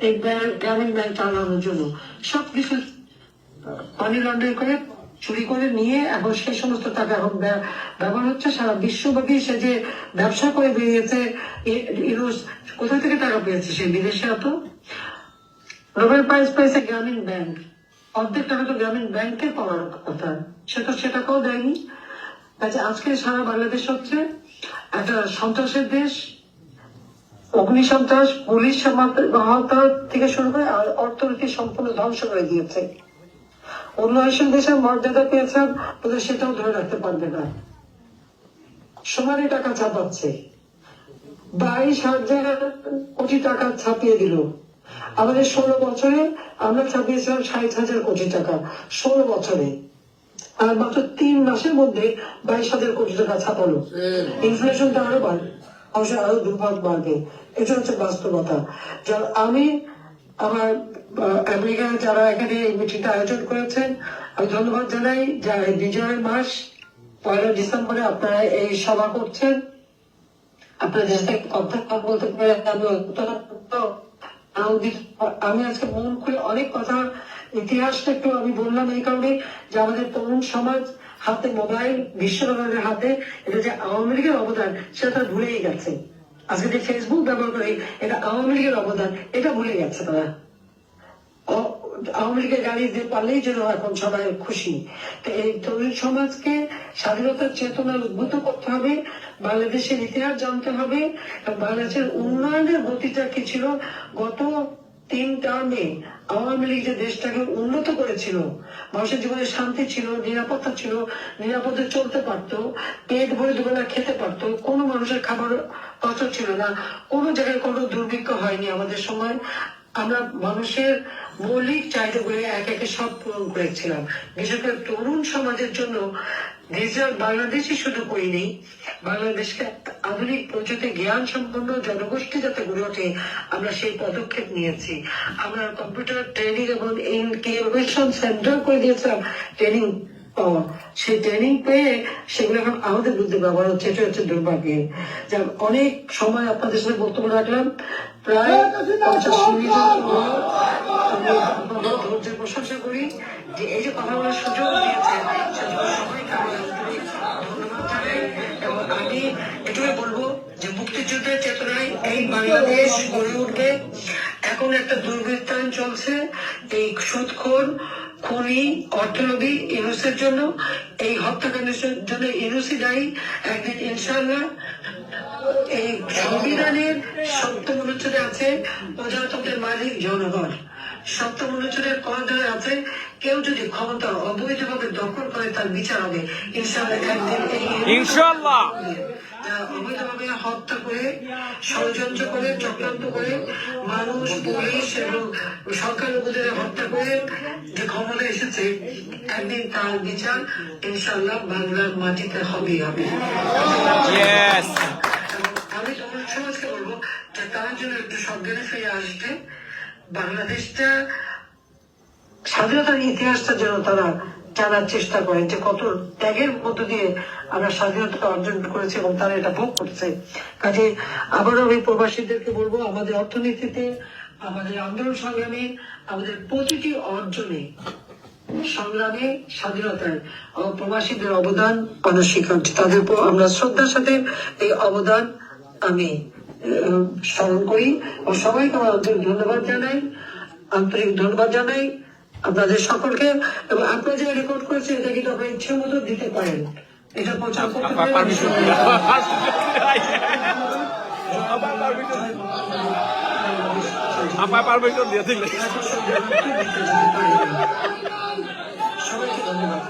এই ব্যাংক গ্রামীণ ব্যাংক চালানোর জন্য। সব কিছু মানি লন্ডারিং করে, চুরি করে নিয়ে এখন সেই সমস্ত টাকা এখন ব্যা- ব্যবহার হচ্ছে। সারা বিশ্বব্যাপী সে যে ব্যবসা করে বেরিয়েছে কোথা থেকে টাকা পেয়েছে সে বিদেশে এত? নোবেল প্রাইজ পেয়েছে গ্রামীণ ব্যাংক। অর্ধেক টাকা তো গ্রামীণ ব্যাংকে পাওয়ার কথা। সে তো সে টাকাও দেয়নি। কাজে আজকে সারা বাংলাদেশ হচ্ছে একটা সন্ত্রাসের দেশ। অগ্নি সন্ত্রাস পুলিশ সমাহতা থেকে শুরু করে আর অর্থনীতি সম্পূর্ণ ধ্বংস করে দিয়েছে। উন্নয়নশীল দেশের মর্যাদা পেয়েছেন বলে সেটাও ধরে রাখতে পারবে না। সমানে টাকা ছাপাচ্ছে। বাইশ হাজার কোটি টাকা ছাপিয়ে দিল। আমাদের ষোলো বছরে আমরা ছাপিয়েছিলাম ষাট হাজার কোটি টাকা ষোলো বছরে। আর মাত্র তিন মাসের মধ্যে বাইশ হাজার কোটি টাকা ছাপালো। ইনফ্লেশনটা আরও বাড়বে অবশ্য আরও দুর্ভাগ বাড়বে এটা হচ্ছে বাস্তবতা। যার আমি আমার আমেরিকার যারা এখানে এই মিটিংটা আয়োজন করেছেন, আমি ধন্যবাদ জানাই যা বিজয়ের মাস, পয়লা ডিসেম্বরে আপনারা এই সভা করছেন। আপনাদের সাথে কথা বলতে পেরে, আমি আমি আজকে মন খুলে অনেক কথা ইতিহাসটা একটু আমি বললাম এই কারণে যে আমাদের তরুণ সমাজ হাতে মোবাইল বিশ্ববাজারের হাতে, এটা যে আওয়ামী লীগের অবদান, সেটা তারা ভুলেই গেছে। আজকে যে ফেসবুক ব্যবহার করে, এটা আওয়ামী লীগের অবদান, এটা ভুলে গেছে তারা। আওয়ামী লীগের গাড়ি দিয়ে পারলেই যেন এখন সবাই খুশি। তো এই তরুণ সমাজকে স্বাধীনতার চেতনা উদ্ভূত করতে হবে, বাংলাদেশের ইতিহাস জানতে হবে বাংলাদেশের উন্নয়নের গতিটা কি ছিল, গত তিন টার্মে আওয়ামী লীগ যে দেশটাকে উন্নত করেছিল, মানুষের জীবনে শান্তি ছিল, নিরাপত্তা ছিল, নিরাপদে চলতে পারত, পেট ভরে দুবেলা খেতে পারত, কোনো মানুষের খাবার কষ্ট ছিল না, কোনো জায়গায় কোনো দুর্ভিক্ষ হয়নি আমাদের সময়। আমরা মানুষের মৌলিক চাহিদাগুলো এক একে সব পূরণ করেছিলাম। বিশেষ করে তরুণ সমাজের জন্য ডিজিটাল বাংলাদেশই শুধু করিনি বাংলাদেশকে আধুনিক প্রযুক্তি জ্ঞান সম্পন্ন জনগোষ্ঠী যাতে গড়ে ওঠে, আমরা সেই পদক্ষেপ নিয়েছি। আমরা কম্পিউটার ট্রেনিং এবং ইনকিউবেশন সেন্টার করে দিয়েছিলাম। ট্রেনিং পাওয়া সেই ট্রেনিং পেয়ে সেগুলো এখন আমাদের বিরুদ্ধে ব্যবহার হচ্ছে এটা হচ্ছে দুর্ভাগ্য। যা অনেক সময় আপনাদের সাথে বক্তব্য রাখলাম। প্রায় পঞ্চাশ মিনিট ধৈর্যের প্রশংসা করি। যে এই যে কথা বলার সুযোগ সবাইকে আমি এবং এটুকুই বলব যে মুক্তিযুদ্ধের চেতনায় এই বাংলাদেশ গড়ে উঠবে। এখন একটা দুর্বৃত্তায়ন চলছে। এই সুদখোর খুনি অর্থলোভী ইনুসের জন্য এই হত্যাকাণ্ডের জন্য ইনুসই দায়ী। একদিন ইনশাল্লাহ এই সংবিধানের সপ্তম অনুচ্ছেদে আছে প্রজাতন্ত্রের মালিক জনগণ সপ্তম অনুচ্ছেদের পদ আছে কেউ যদি ক্ষমতা অবৈধভাবে দখল করে তার বিচার হবে ইনশাআল্লাহ একদিন এই অবৈধভাবে হত্যা করে ষড়যন্ত্র করে চক্রান্ত করে মানুষ পুলিশ এবং সংখ্যালঘুদের হত্যা করে একদিন তার বিচার ইনশাআল্লাহ বাংলার মাটিতে হবেই হবে আমি সমাজকে বলব যে তার জন্য একটু সজ্ঞানে ফিরে আসবে। বাংলাদেশটা স্বাধীনতার ইতিহাসটা যেন তারা জানার চেষ্টা করে যে কত ত্যাগের মধ্য দিয়ে আমরা স্বাধীনতা অর্জন করেছি এবং তারা এটা ভোগ করছে। কাজে আবারও আমি প্রবাসীদেরকে বলব আমাদের অর্থনীতিতে আমাদের আন্দোলন সংগ্রামে আমাদের প্রতিটি অর্জনে সংগ্রামে স্বাধীনতায় আমার প্রবাসীদের অবদান অনস্বীকার্য তাদের আমরা শ্রদ্ধার সাথে এই অবদান আমি স্মরণ করি ও সবাইকে আমার আন্তরিক ধন্যবাদ জানাই আন্তরিক ধন্যবাদ জানাই আপনাদের সকলকে এবং আপনারা যে রেকর্ড করেছেন এটা কিন্তু আপনার ইচ্ছে মতো দিতে পারেন এটা প্রচার করতে আপা পারমিশন দিয়ে দিলে। সবাইকে ধন্যবাদ।